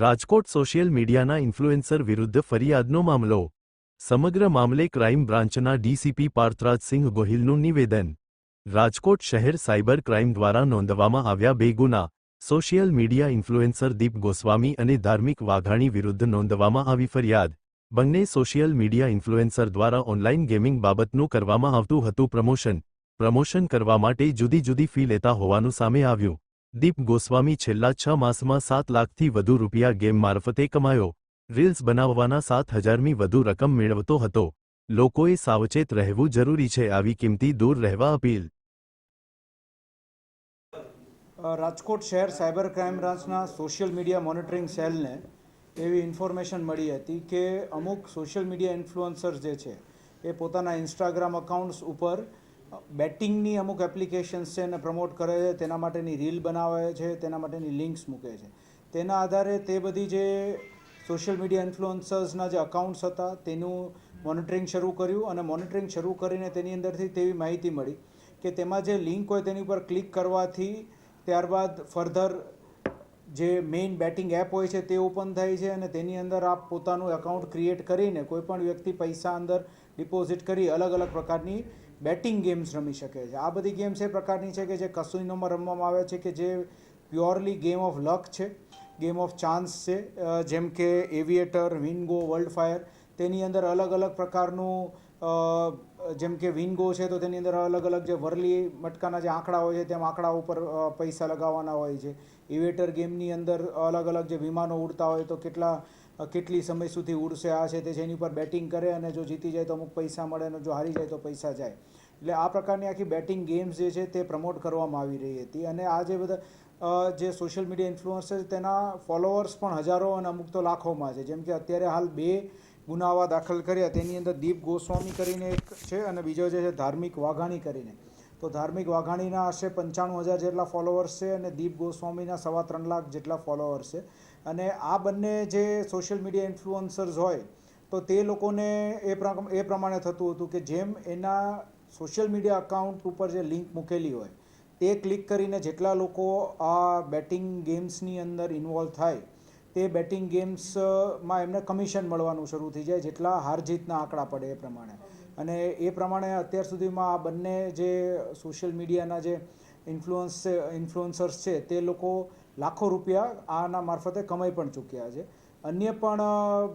Rajkot social મીડિયાના influencer વિરુદ્ધ ફરિયાદનો મામલો. સમગ્ર મામલે ક્રાઇમ બ્રાન્ચના ડીસીપી પાર્થરાજસિંહ ગોહિલનું નિવેદન. રાજકોટ શહેર સાયબર ક્રાઇમ દ્વારા નોંધવામાં આવ્યા બે ગુના social media influencer Deep Goswami અને ધાર્મિક વાઘાણી વિરુદ્ધ નોંધવામાં આવી ફરિયાદ. બંને સોશિયલ મીડિયા ઇન્ફ્લુએન્સર દ્વારા ઓનલાઇન ગેમિંગ બાબતનું કરવામાં આવતું હતું પ્રમોશન. પ્રમોશન કરવા માટે જુદી જુદી ફી લેતા હોવાનું સામે આવ્યું. દીપ ગોસ્વામી છેલ્લા છ માસમાં સાત લાખથી વધુ રૂપિયા ગેમ મારફતે કમાયો. રીલ્સ બનાવવાના સાત હજારમી વધુ રકમ મેળવતો હતો. લોકોએ સાવચેત રહેવું જરૂરી છે આવી કિંમતી દૂર રહેવા અપીલ. રાજકોટ શહેર સાયબર ક્રાઇમ બ્રાન્ચના સોશિયલ મીડિયા મોનિટરિંગ સેલને એવી ઇન્ફોર્મેશન મળી હતી કે અમુક સોશિયલ મીડિયા ઇન્ફ્લુઅન્સર્સ જે છે એ પોતાના ઇન્સ્ટાગ્રામ અકાઉન્ટ્સ ઉપર બેટિંગની અમુક એપ્લિકેશન્સ છે એને પ્રમોટ કરે છે, તેના માટેની રીલ બનાવે છે, તેના માટેની લિંક્સ મૂકે છે. તેના આધારે તે બધી જે સોશિયલ મીડિયા ઇન્ફ્લુઅન્સર્સના જે અકાઉન્ટ્સ હતા, તેનું મોનિટરિંગ શરૂ કર્યું અને મોનિટરિંગ શરૂ કરીને તેની અંદરથી તેવી માહિતી મળી કે તેમાં જે લિંક હોય તેની ઉપર ક્લિક કરવાથી ત્યારબાદ ફર્ધર જે મેઇન બેટિંગ એપ હોય છે તે ઓપન થાય છે અને તેની અંદર આપ પોતાનું એકાઉન્ટ ક્રિએટ કરીને કોઈપણ વ્યક્તિ પૈસા અંદર ડિપોઝિટ કરી અલગ અલગ પ્રકારની બેટિંગ ગેમ્સ રમી શકે છે. આ બધી ગેમ્સ એ પ્રકારની છે કે જે કસુઈનોમાં રમવામાં આવે છે કે જે પ્યોરલી ગેમ ઓફ લક છે ગેમ ઓફ ચાન્સ છે જેમ કે એવિએટર વિનગો વર્લ્ડ ફાયર તેની અંદર અલગ અલગ પ્રકારનું જેમ કે વિનગો છે તો તેની અંદર અલગ અલગ જે વરલી મટકાના જે આંકડા હોય છે, તેમ આંકડા ઉપર પૈસા લગાવવાના હોય છે. ઇવેટર ગેમની અંદર અલગ અલગ જે વિમાનો ઉડતા હોય તો કેટલા કેટલી સમય સુધી ઉડશે આ છે તે જેની ઉપર બેટિંગ કરે અને જો જીતી જાય તો અમુક પૈસા મળે અને જો હારી જાય તો પૈસા જાય. એટલે આ પ્રકારની આખી બેટિંગ ગેમ્સ જે છે તે પ્રમોટ કરવામાં આવી રહી હતી. અને આ જે બધા જે સોશિયલ મીડિયા ઇન્ફ્લુઅન્સર તેના ફોલોઅર્સ પણ હજારો અને અમુક તો લાખોમાં છે. જેમ કે અત્યારે હાલ બે ગુનાવા દાખલ કર્યા. તેની અંદર દીપ ગોસ્વામી કરીને એક છે અને બીજો જે છે ધાર્મિક વાઘાણી કરીને. તો ધાર્મિક વાઘાણીના આશરે પંચાણું હજાર જેટલા ફોલોઅર્સ છે અને દીપ ગોસ્વામીના સવા ત્રણ લાખ જેટલા ફોલોઅર્સ છે. અને આ બંને જે સોશિયલ મીડિયા ઇન્ફ્લુઅન્સર્સ હોય, તો તે લોકોને એ એ પ્રમાણે થતું હતું કે જેમ એના સોશિયલ મીડિયા અકાઉન્ટ ઉપર જે લિંક મૂકેલી હોય, તે ક્લિક કરીને જેટલા લોકો આ બેટિંગ ગેમ્સની અંદર ઇન્વોલ્વ થાય તે બેટિંગ ગેમ્સમાં એમને કમિશન મળવાનું શરૂ થઈ જાય જેટલા હાર જીતના આંકડા પડે એ પ્રમાણે. અને એ પ્રમાણે અત્યાર સુધીમાં આ બંને જે સોશિયલ મીડિયાના જે ઇન્ફ્લુઅન્સ ઇન્ફ્લુઅન્સર્સ છે, તે લોકો લાખો રૂપિયા આના મારફતે કમાઈ પણ ચૂક્યા છે. અન્ય પણ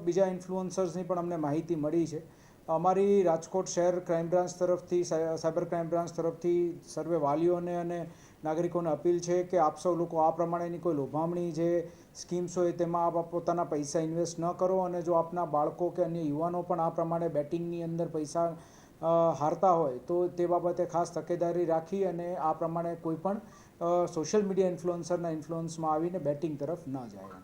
બીજા ઇન્ફ્લુઅન્સર્સની પણ અમને માહિતી મળી છે. અમારી રાજકોટ શહેર ક્રાઇમ બ્રાન્ચ તરફથી સાય- સાયબર ક્રાઇમ બ્રાન્ચ તરફથી સર્વે વાલીઓને અને નાગરિકોને અપીલ છે કે આપ સૌ લોકો આ પ્રમાણેની કોઈ લોભામણી જે સ્કીમ્સ હોય તેમાં આપ પોતાના પૈસા ઇન્વેસ્ટ ન કરો અને જો આપના બાળકો કે અન્ય યુવાનો પણ આ પ્રમાણે બેટિંગની અંદર પૈસા હારતા હોય તો તે બાબતે ખાસ તકેદારી રાખી અને આ પ્રમાણે કોઈ પણ સોશિયલ મીડિયા ઇન્ફ્લુઅન્સરના ઇન્ફ્લુઅન્સમાં આવીને બેટિંગ તરફ ન જાય.